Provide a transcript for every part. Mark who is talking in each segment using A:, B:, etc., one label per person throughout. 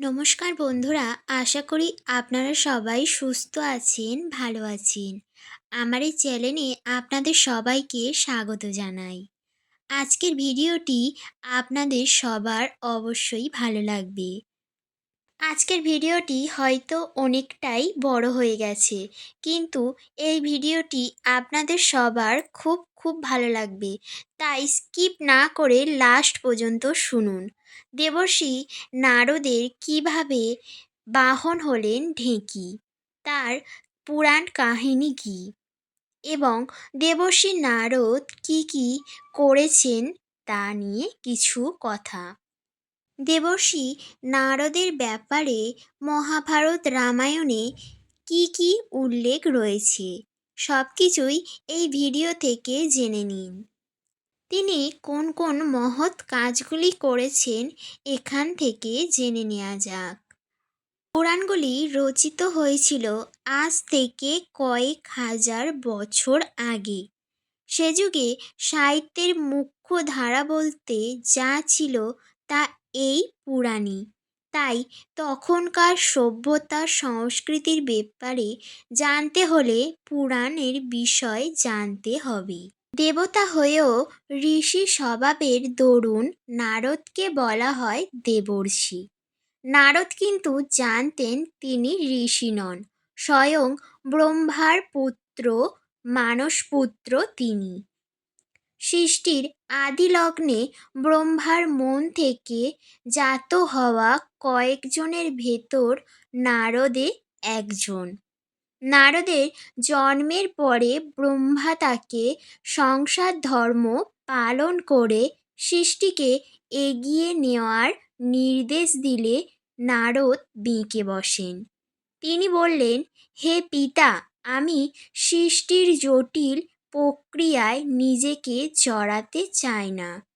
A: নমস্কার বন্ধুরা, আশা করি আপনারা সবাই সুস্থ আছেন, ভালো আছেন। আমার এই চ্যানেলে আপনাদের সবাইকে স্বাগত জানাই। আজকের ভিডিওটি আপনাদের সবার অবশ্যই ভালো লাগবে। আজকের ভিডিওটি হয়তো অনেকটাই বড় হয়ে গেছে, কিন্তু এই ভিডিওটি আপনাদের সবার খুব খুব ভালো লাগবে। তাই স্কিপ না করে লাস্ট পর্যন্ত শুনুন। দেবর্ষী নারদের কীভাবে বাহন হলেন ঢেঁকি? তার পুরাণ কাহিনী কী? এবং দেবর্ষী নারদ কি কি করেছেন তা নিয়ে কিছু কথা। দেবর্ষী নারদের ব্যাপারে মহাভারত রামায়ণে কি কি উল্লেখ রয়েছে? সব কিছুই এই ভিডিও থেকে জেনে নিন। তিনি কোন কোন মহৎ কাজগুলি করেছেন এখান থেকে জেনে নেওয়া যাক। পুরাণগুলি রচিত হয়েছিল আজ থেকে কয়েক হাজার বছর আগে। সে যুগে সাহিত্যের মুখ্য ধারা বলতে যা ছিল তা এই পুরাণই। তাই তখনকার সভ্যতা সংস্কৃতির ব্যাপারে জানতে হলে পুরাণের বিষয় জানতে হবে। দেবতা হয়েও ঋষি স্বভাবের দরুন নারদকে বলা হয় দেবর্ষি। নারদ কিন্তু জানতেন তিনি ঋষি নন, স্বয়ং ব্রহ্মার পুত্র, মানসপুত্র তিনি। সৃষ্টির আদি লগ্নে ব্রহ্মার মন থেকে জাত হওয়া কয়েকজনের ভেতর নারদে একজন। নারদের জন্মের পরে ব্রহ্মা তাকে সংসার ধর্ম পালন করে সৃষ্টিকে এগিয়ে নেওয়ার নির্দেশ দিলে নারদ বেঁকে বসেন। তিনি বললেন, হে পিতা, আমি সৃষ্টির জটিল প্রক্রিয়ায় নিজেকে জড়াতে চায় না।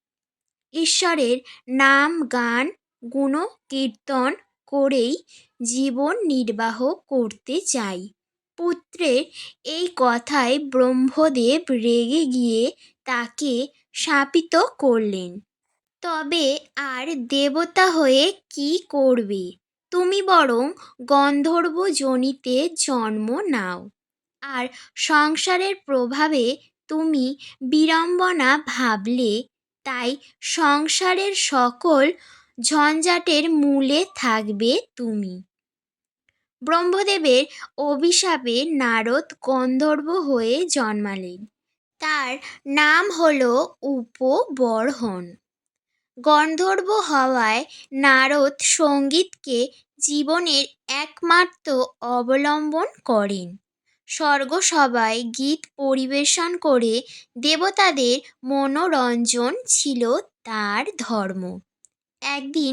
A: ঈশ্বরের নাম, গান গুণকীর্তন করেই জীবন নির্বাহ করতে চাই। পুত্রের এই কথায় ব্রহ্মদেব রেগে গিয়ে তাকে শাপিত করলেন। তবে আর দেবতা হয়ে কি করবে? তুমি বরং গন্ধর্ব যোনিতে জন্ম নাও। আর সংসারের প্রভাবে তুমি বিড়ম্বনা ভাবলে, তাই সংসারের সকল ঝঞ্ঝাটের মূলে থাকবে তুমি। ব্রহ্মদেবের অভিশাপে নারদ গন্ধর্ব হয়ে জন্মালেন। তার নাম হল উপবর্হন। গন্ধর্ব হওয়ায় নারদ সঙ্গীতকে জীবনের একমাত্র অবলম্বন করেন। স্বর্গসভায় গীত পরিবেশন করে দেবতাদের মনোরঞ্জন ছিল তার ধর্ম। একদিন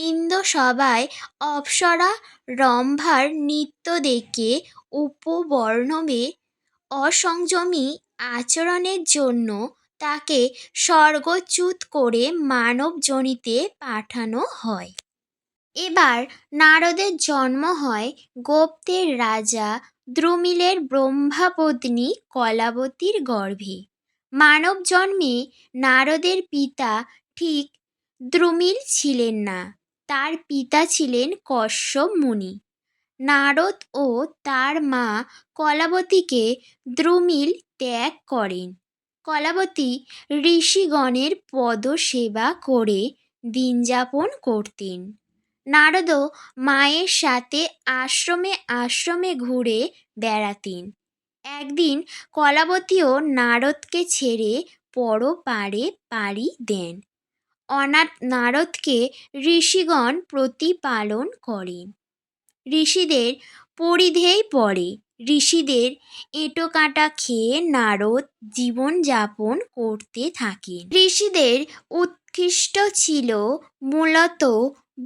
A: ইন্দ্রসভায় অপ্সরা রম্ভার নৃত্য দেখে উপবর্ণবের অসংযমী আচরণের জন্য তাকে স্বর্গচ্যুত করে মানব যোনিতে পাঠানো হয়। এবার নারদের জন্ম হয় গোপ্তের রাজা দ্রুমিলের ব্রহ্মাপত্নী কলাবতীর গর্ভে। মানব জন্মে নারদের পিতা ঠিক দ্রুমিল ছিলেন না, তার পিতা ছিলেন কশ্যপ মুনি। নারদ ও তার মা কলাবতীকে দ্রুমিল ত্যাগ করেন। কলাবতী ঋষিগণের পদসেবা করে দিনযাপন করতেন। নারদও মায়ের সাথে আশ্রমে আশ্রমে ঘুরে বেড়াতেন। একদিন কলাবতীও নারদকে ছেড়ে পরপারে পাড়ি দেন। অনাথ নারদকে ঋষিগণ প্রতিপালন করেন। ঋষিদের পরিধেয় পড়ে। ঋষিদের এঁটো কাঁটা খেয়ে নারদ জীবনযাপন করতে থাকেন। ঋষিদের উৎকৃষ্ট ছিল মূলত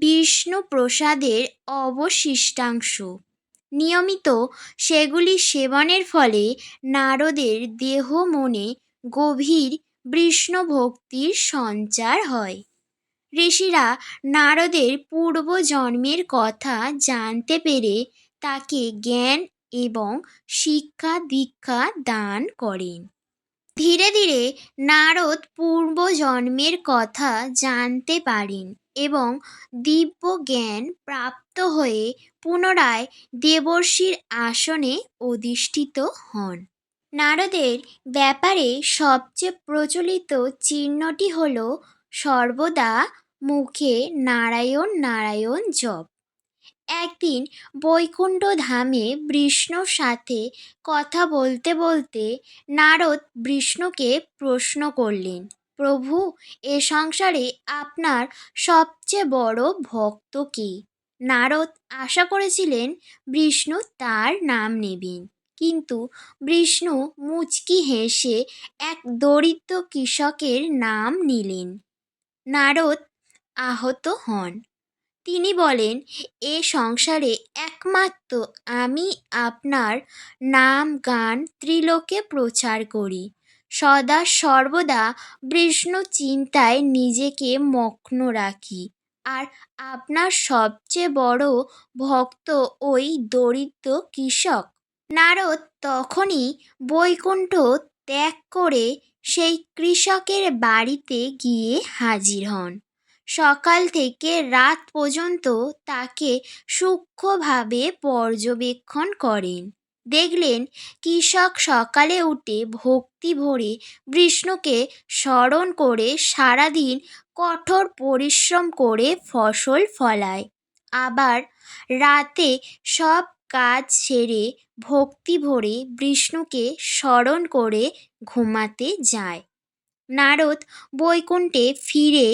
A: বিষ্ণু প্রসাদের অবশিষ্টাংশ। নিয়মিত সেগুলি সেবনের ফলে নারদের দেহ মনে গভীর বিষ্ণুভক্তির সঞ্চার হয়। ঋষিরা নারদের পূর্বজন্মের কথা জানতে পেরে তাকে জ্ঞান এবং শিক্ষা দীক্ষা দান করেন। ধীরে ধীরে নারদ পূর্বজন্মের কথা জানতে পারেন। এবং দিব্য জ্ঞান প্রাপ্ত হয়ে পুনরায় দেবর্ষির আসনে অধিষ্ঠিত হন। নারদের ব্যাপারে সবচেয়ে প্রচলিত চিহ্নটি হল সর্বদা মুখে নারায়ণ নারায়ণ জপ। একদিন বৈকুণ্ঠ ধামে বিষ্ণুর সাথে কথা বলতে বলতে নারদ বিষ্ণুকে প্রশ্ন করলেন প্রভু, এ সংসারে আপনার সবচেয়ে বড় ভক্ত কে? নারদ আশা করেছিলেন বিষ্ণু তার নাম নেবেন। কিন্তু বিষ্ণু মুচকি হেসে এক দরিদ্র কৃষকের নাম নিলেন। নারদ আহত হন। তিনি বলেন, এ সংসারে একমাত্র আমি আপনার নাম গান ত্রিলোকে প্রচার করি। সদা সর্বদা বিষ্ণু চিন্তায় নিজেকে মগ্ন রাখি। আর আপনার সবচেয়ে বড় ভক্ত ওই দরিদ্র কৃষক। নারদ তখনই বৈকুণ্ঠ ত্যাগ করে সেই কৃষকের বাড়িতে গিয়ে হাজির হন। সকাল থেকে রাত পর্যন্ত তাকে সূক্ষ্মভাবে পর্যবেক্ষণ করেন। দেখলেন কৃষক সকালে উঠে ভক্তি ভরে বিষ্ণুকে স্মরণ করে সারাদিন কঠোর পরিশ্রম করে ফসল ফলায়। আবার রাতে সব কাজ সেরে ভক্তি ভরে বিষ্ণুকে স্মরণ করে ঘুমাতে যায়। নারদ বৈকুণ্ঠে ফিরে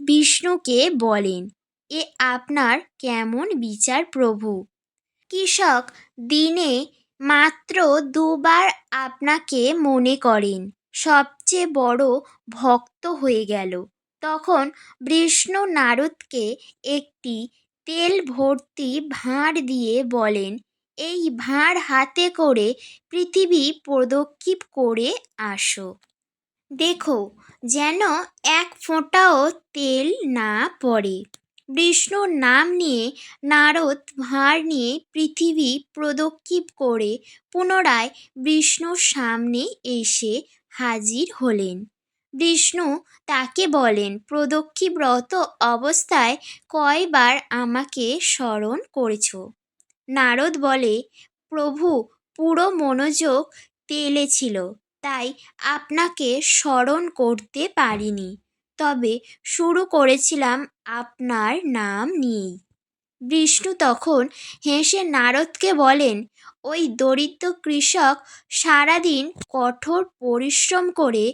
A: বিষ্ণুকে বলেন, এ আপনার কেমন বিচার প্রভু? কৃষক দিনে মাত্র দুবার আপনাকে মনে করেন, সবচেয়ে বড় ভক্ত হয়ে গেল। তখন বিষ্ণু নারদকে একটি তেল ভর্তি ভাঁড় দিয়ে বলেন, এই ভাঁড় হাতে করে পৃথিবী প্রদক্ষিণ করে আসো। দেখো যেন এক ফোঁটাও তেল না পড়ে। বিষ্ণুর নাম নিয়ে নারদ ভাঁড় নিয়ে পৃথিবী প্রদক্ষিণ করে পুনরায় বিষ্ণুর সামনে এসে হাজির হলেন। বিষ্ণু তাকে বলেন প্রদক্ষিণরত অবস্থায় কয়বার আমাকে স্মরণ করেছ? নারদ বলে, প্রভু, পুরো মনোযোগ তেলে ছিল, তাই আপনাকে স্মরণ করতে পারিনি। তবে শুরু করেছিলাম আপনার নাম নিয়েই। বিষ্ণু তখন হেসে নারদকে বলেন, ওই দরিদ্র কৃষক সারাদিন কঠোর পরিশ্রম করে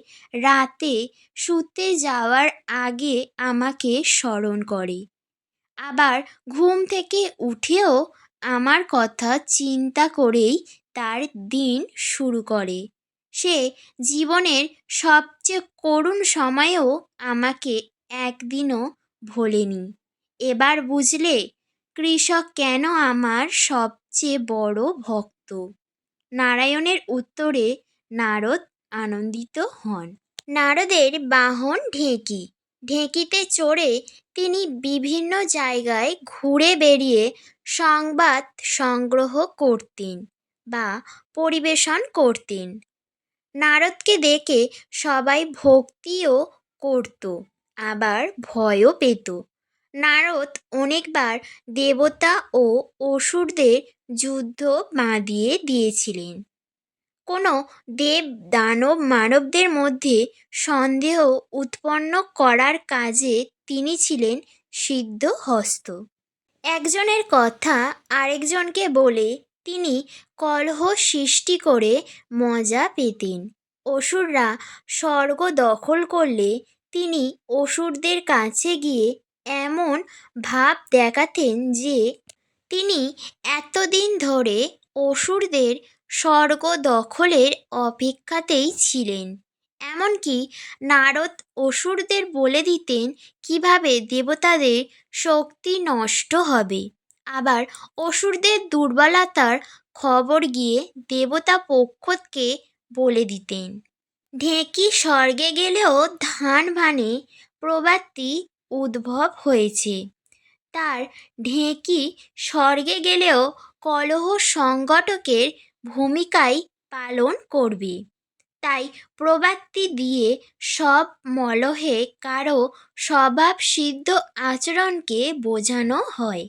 A: রাতে শুতে যাওয়ার আগে আমাকে স্মরণ করে। আবার ঘুম থেকে উঠেও আমার কথা চিন্তা করেই তার দিন শুরু করে। সে জীবনের সবচেয়ে করুণ সময়েও আমাকে একদিনও ভোলেনি। এবার বুঝলে কৃষক কেন আমার সবচেয়ে বড় ভক্ত? নারায়ণের উত্তরে নারদ আনন্দিত হন। নারদের বাহন ঢেঁকি। ঢেঁকিতে চড়ে তিনি বিভিন্ন জায়গায় ঘুরে বেড়িয়ে সংবাদ সংগ্রহ করতেন বা পরিবেশন করতেন। নারদকে দেখে সবাই ভক্তিও করত, আবার ভয়ও পেত। নারদ অনেকবার দেবতা ও অসুরদের যুদ্ধ বাঁধিয়ে দিয়েছিলেন। কোনো দেব দানব মানবদের মধ্যে সন্দেহ উৎপন্ন করার কাজে তিনি ছিলেন সিদ্ধহস্ত। একজনের কথা আরেকজনকে বলে তিনি কলহ সৃষ্টি করে মজা পেতেন। অসুররা স্বর্গ দখল করলে তিনি অসুরদের কাছে গিয়ে এমন ভাব দেখাতেন যে তিনি এতদিন ধরে অসুরদের স্বর্গ দখলের অপেক্ষাতেই ছিলেন। এমনকি নারদ অসুরদের বলে দিতেন, কীভাবে দেবতাদের শক্তি নষ্ট হবে? আবার অসুরদের দুর্বলতার খবর গিয়ে দেবতা পক্ষকে বলে দিতেন। ঢেঁকি স্বর্গে গেলেও ধান ভানে প্রবাদটি উদ্ভব হয়েছে। তার ঢেঁকি স্বর্গে গেলেও কলহ সংগঠকের ভূমিকাই পালন করবে। তাই প্রবাদটি দিয়ে সব মলহে কারও স্বভাব সিদ্ধ আচরণকে বোঝানো হয়।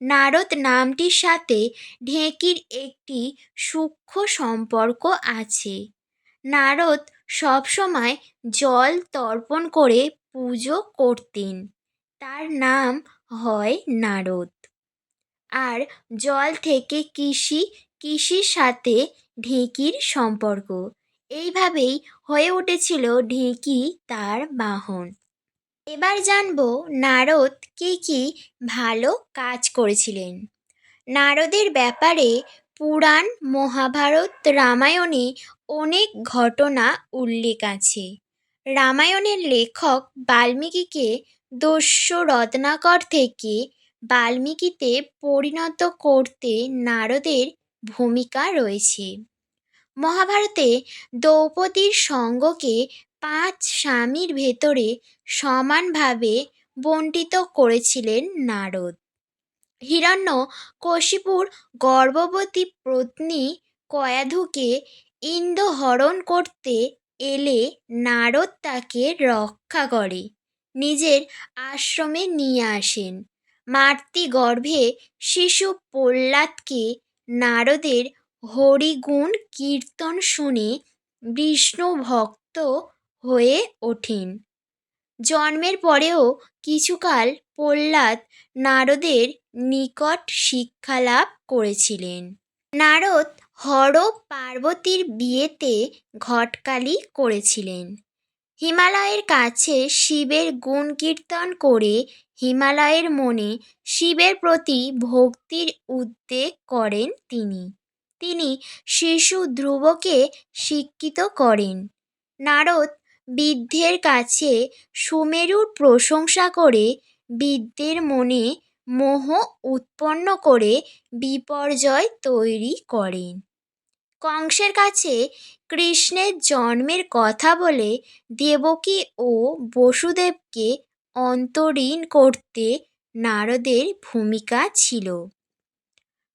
A: নারদ নামটির সাথে ঢেঁকির একটি সূক্ষ্ম সম্পর্ক আছে। নারদ সবসময় জল তর্পণ করে পুজো করতেন। তার নাম হয় নারদ। আর জল থেকে কৃষি, কৃষির সাথে ঢেঁকির সম্পর্ক। এইভাবেই হয়ে উঠেছিল ঢেঁকি তার বাহন। এবার জানব নারদ কী কী ভালো কাজ করেছিলেন। নারদের ব্যাপারে পুরাণ, মহাভারত, রামায়ণে অনেক ঘটনা উল্লেখ আছে। রামায়ণের লেখক বাল্মীকিকে দস্যু রত্নাকর থেকে বাল্মীকিতে পরিণত করতে নারদের ভূমিকা রয়েছে। মহাভারতে দ্রৌপদীর সঙ্গকে পাঁচ স্বামীর ভেতরে সমানভাবে বণ্টিত করেছিলেন নারদ। হিরণ্য কশিপুর গর্ভবতী পত্নী কয়াধুকে ইন্দ্রহরণ করতে এলে নারদ তাকে রক্ষা করে, নিজের আশ্রমে নিয়ে আসেন। মাতৃগর্ভে শিশু প্রহ্লাদকে নারদের হরিগুণ কীর্তন শুনে বিষ্ণু ভক্ত হয়ে ওঠেন। জন্মের পরেও কিছুকাল প্রহ্লাদ নারদের নিকট শিক্ষালাভ করেছিলেন। নারদ হর পার্বতীর বিয়েতে ঘটকালি করেছিলেন। হিমালয়ের কাছে শিবের গুণ কীর্তন করে হিমালয়ের মনে শিবের প্রতি ভক্তির উদ্বেগ করেন তিনি। তিনি শিশু ধ্রুবকে শিক্ষিত করেন। নারদ বৃদ্ধের কাছে সুমেরুর প্রশংসা করে বৃদ্ধের মনে মোহ উৎপন্ন করে বিপর্যয় তৈরি করেন। কংসের কাছে কৃষ্ণের জন্মের কথা বলে দেবকী ও বসুদেবকে অন্তরীণ করতে নারদের ভূমিকা ছিল।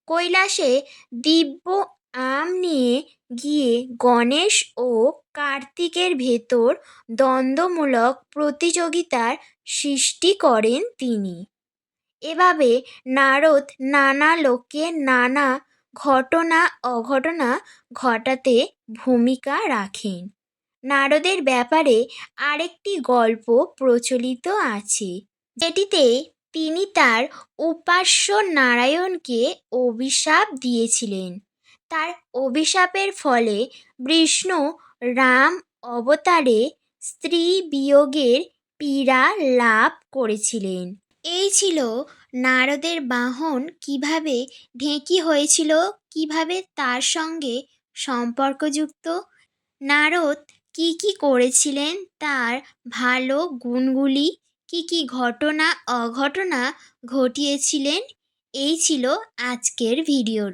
A: কৈলাসে দিব্য আম নিয়ে গিয়ে গণেশ ও কার্তিকের ভেতর দ্বন্দ্বমূলক প্রতিযোগিতার সৃষ্টি করেন তিনি। এভাবে নারদ নানা লোকে নানা ঘটনা অঘটনা ঘটাতে ভূমিকা রাখেন। নারদের ব্যাপারে আরেকটি গল্প প্রচলিত আছে, যেটিতে তিনি তার উপাস্য নারায়ণকে অভিশাপ দিয়েছিলেন। তার অভিশাপের ফলে বিষ্ণু রাম অবতারে স্ত্রী বিয়োগের পীড়া লাভ করেছিলেন। এই ছিল নারদের বাহন কীভাবে ঢেঁকি হয়েছিল, কীভাবে তার সঙ্গে সম্পর্কযুক্ত, নারদ কী কী করেছিলেন, তার ভালো গুণগুলি, কী কী ঘটনা, অঘটনা ঘটিয়েছিলেন, এই ছিল আজকের ভিডিওর।